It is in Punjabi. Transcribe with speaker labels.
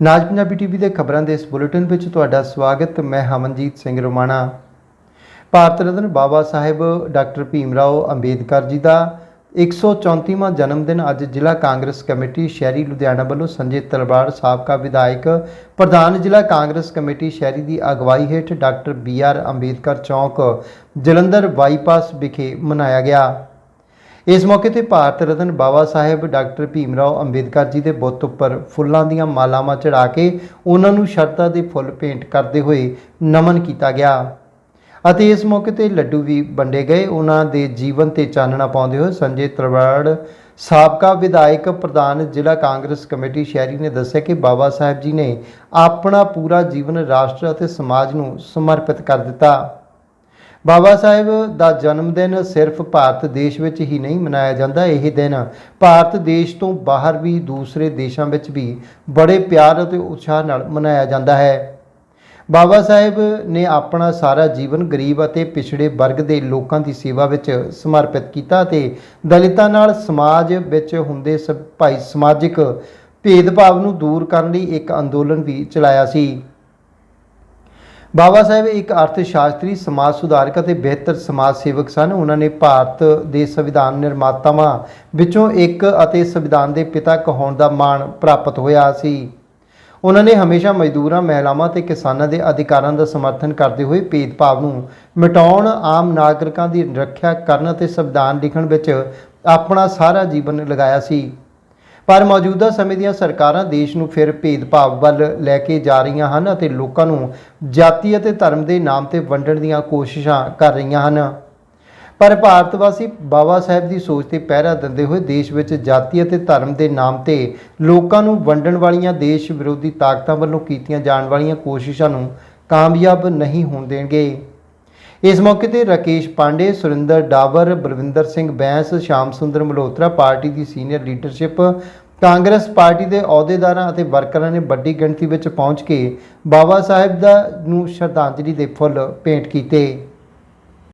Speaker 1: ਨਾਜ ਪੰਜਾਬੀ ਟੀਵੀ ਦੇ ਖਬਰਾਂ ਦੇ ਇਸ ਬੁਲੇਟਿਨ ਵਿੱਚ ਤੁਹਾਡਾ ਸਵਾਗਤ, ਮੈਂ ਹਮਨਜੀਤ ਸਿੰਘ ਰੋਮਾਣਾ। ਭਾਰਤ ਰਤਨ ਬਾਬਾ ਸਾਹਿਬ ਡਾਕਟਰ ਭੀਮ ਰਾਓ ਅੰਬੇਦਕਰ ਜੀ ਦਾ 134ਵਾਂ ਜਨਮ ਦਿਨ ਅੱਜ ਜ਼ਿਲ੍ਹਾ ਕਾਂਗਰਸ ਕਮੇਟੀ ਸ਼ਹਿਰੀ ਲੁਧਿਆਣਾ ਵੱਲੋਂ ਸੰਜੇ ਤਲਵਾਰ ਸਾਬਕਾ ਵਿਧਾਇਕ, ਪ੍ਰਧਾਨ ਜ਼ਿਲ੍ਹਾ ਕਾਂਗਰਸ ਕਮੇਟੀ ਸ਼ਹਿਰੀ ਦੀ ਅਗਵਾਈ ਹੇਠ ਡਾਕਟਰ ਬੀ ਆਰ ਅੰਬੇਦਕਰ ਚੌਕ, ਜਲੰਧਰ ਬਾਈਪਾਸ ਵਿਖੇ ਮਨਾਇਆ ਗਿਆ। ਇਸ ਮੌਕੇ ਤੇ ਭਾਰਤ ਰਤਨ ਬਾਬਾ ਸਾਹਿਬ, ਡਾਕਟਰ ਭੀਮ ਰਾਓ ਅੰਬੇਦਕਰ ਜੀ ਦੇ ਬੁੱਤ ਉੱਪਰ ਫੁੱਲਾਂ ਦੀਆਂ ਮਾਲਾਵਾਂ ਚੜਾ ਕੇ ਉਹਨਾਂ ਨੂੰ ਸ਼ਰਧਾ ਦੇ ਫੁੱਲ ਭੇਂਟ ਕਰਦੇ ਹੋਏ ਨਮਨ ਕੀਤਾ ਗਿਆ। ਅਤੇ ਇਸ ਮੌਕੇ ਤੇ ਲੱਡੂ ਵੀ ਵੰਡੇ ਗਏ। ਉਹਨਾਂ ਦੇ ਜੀਵਨ ਤੇ ਚਾਨਣਾ ਪਾਉਂਦੇ ਹੋਏ ਸੰਜੇ ਤਰਵਾੜ, ਸਾਬਕਾ ਵਿਧਾਇਕ ਪ੍ਰਧਾਨ ਜ਼ਿਲ੍ਹਾ ਕਾਂਗਰਸ ਕਮੇਟੀ ਸ਼ਹਿਰੀ ਨੇ ਦੱਸਿਆ ਕਿ ਬਾਬਾ ਸਾਹਿਬ ਜੀ ਨੇ ਆਪਣਾ ਪੂਰਾ ਜੀਵਨ ਰਾਸ਼ਟਰ ਅਤੇ ਸਮਾਜ ਨੂੰ ਸਮਰਪਿਤ ਕਰ ਦਿੱਤਾ। ਬਾਬਾ ਸਾਹਿਬ ਦਾ ਜਨਮ ਦਿਨ ਸਿਰਫ ਭਾਰਤ ਦੇਸ਼ ਵਿੱਚ ਹੀ ਨਹੀਂ ਮਨਾਇਆ ਜਾਂਦਾ, ਇਹ ਦਿਨ ਭਾਰਤ ਦੇਸ਼ ਤੋਂ ਬਾਹਰ ਵੀ ਦੂਸਰੇ ਦੇਸ਼ਾਂ ਵਿੱਚ ਵੀ ਬੜੇ ਪਿਆਰ ਅਤੇ ਉਤਸ਼ਾਹ ਨਾਲ ਮਨਾਇਆ ਜਾਂਦਾ ਹੈ। ਬਾਬਾ ਸਾਹਿਬ ਨੇ ਆਪਣਾ ਸਾਰਾ ਜੀਵਨ ਗਰੀਬ ਅਤੇ ਪਿਛੜੇ ਵਰਗ ਦੇ ਲੋਕਾਂ ਦੀ ਸੇਵਾ ਵਿੱਚ ਸਮਰਪਿਤ ਕੀਤਾ ਤੇ ਦਲਿਤਾਂ ਨਾਲ ਸਮਾਜ ਵਿੱਚ ਹੁੰਦੇ ਸਭ ਭਾਈ ਸਮਾਜਿਕ ਭੇਦਭਾਵ ਨੂੰ ਦੂਰ ਕਰਨ ਲਈ ਇੱਕ ਅੰਦੋਲਨ ਵੀ ਚਲਾਇਆ ਸੀ। ਬਾਬਾ ਸਾਹਿਬ ਇੱਕ ਅਰਥ ਸ਼ਾਸਤਰੀ, ਸਮਾਜ ਸੁਧਾਰਕ ਅਤੇ ਬਿਹਤਰ ਸਮਾਜ ਸੇਵਕ ਸਨ। ਉਹਨਾਂ ਨੇ ਭਾਰਤ ਦੇ ਸੰਵਿਧਾਨ ਨਿਰਮਾਤਾਵਾਂ ਵਿੱਚੋਂ ਇੱਕ ਅਤੇ ਸੰਵਿਧਾਨ ਦੇ ਪਿਤਾ ਕਹਾਉਣ ਦਾ ਮਾਣ ਪ੍ਰਾਪਤ ਹੋਇਆ ਸੀ। ਉਹਨਾਂ ਨੇ ਹਮੇਸ਼ਾ ਮਜ਼ਦੂਰਾਂ, ਮਹਿਲਾਵਾਂ ਤੇ ਕਿਸਾਨਾਂ ਦੇ ਅਧਿਕਾਰਾਂ ਦਾ ਸਮਰਥਨ ਕਰਦੇ ਹੋਏ ਭੇਦਭਾਵ ਨੂੰ ਮਿਟਾਉਣ, ਆਮ ਨਾਗਰਿਕਾਂ ਦੀ ਰੱਖਿਆ ਕਰਨ ਅਤੇ ਸੰਵਿਧਾਨ ਲਿਖਣ ਵਿੱਚ ਆਪਣਾ ਸਾਰਾ ਜੀਵਨ ਲਗਾਇਆ ਸੀ। ਪਰ ਮੌਜੂਦਾ ਸਮੇਂ ਦੀਆਂ ਸਰਕਾਰਾਂ ਦੇਸ਼ ਨੂੰ ਫਿਰ ਭੇਦਭਾਵ ਵੱਲ ਲੈ ਕੇ ਜਾ ਰਹੀਆਂ ਹਨ ਅਤੇ ਲੋਕਾਂ ਨੂੰ ਜਾਤੀ ਅਤੇ ਧਰਮ ਦੇ ਨਾਮ ਤੇ ਵੰਡਣ ਦੀਆਂ ਕੋਸ਼ਿਸ਼ਾਂ ਕਰ ਰਹੀਆਂ ਹਨ। ਪਰ ਭਾਰਤ ਵਾਸੀ ਬਾਬਾ ਸਾਹਿਬ ਦੀ ਸੋਚ ਤੇ ਪਹਿਰਾ ਦਿੰਦੇ ਹੋਏ ਦੇਸ਼ ਵਿੱਚ ਜਾਤੀ ਅਤੇ ਧਰਮ ਦੇ ਨਾਮ ਤੇ ਲੋਕਾਂ ਨੂੰ ਵੰਡਣ ਵਾਲੀਆਂ ਦੇਸ਼ ਵਿਰੋਧੀ ਤਾਕਤਾਂ ਵੱਲੋਂ ਕੀਤੀਆਂ ਜਾਣ ਵਾਲੀਆਂ ਕੋਸ਼ਿਸ਼ਾਂ ਨੂੰ ਕਾਮਯਾਬ ਨਹੀਂ ਹੋਣ ਦੇਣਗੇ। ਇਸ ਮੌਕੇ ਤੇ ਰਾਕੇਸ਼ ਪਾਂਡੇ, ਸੁਰਿੰਦਰ ਡਾਵਰ, ਬਲਵਿੰਦਰ ਸਿੰਘ ਬੈਂਸ, ਸ਼ਾਮ ਸੁੰਦਰ ਮਲਹੋਤਰਾ ਪਾਰਟੀ ਦੀ ਸੀਨੀਅਰ ਲੀਡਰਸ਼ਿਪ ਕਾਂਗਰਸ ਪਾਰਟੀ ਦੇ ਅਹੁਦੇਦਾਰਾਂ ਅਤੇ ਵਰਕਰਾਂ ਨੇ ਵੱਡੀ ਗਿਣਤੀ ਵਿੱਚ ਪਹੁੰਚ ਕੇ ਬਾਬਾ ਸਾਹਿਬ ਦਾ ਨੂੰ ਸ਼ਰਧਾਂਜਲੀ ਦੇ ਫੁੱਲ ਭੇਂਟ ਕੀਤੇ।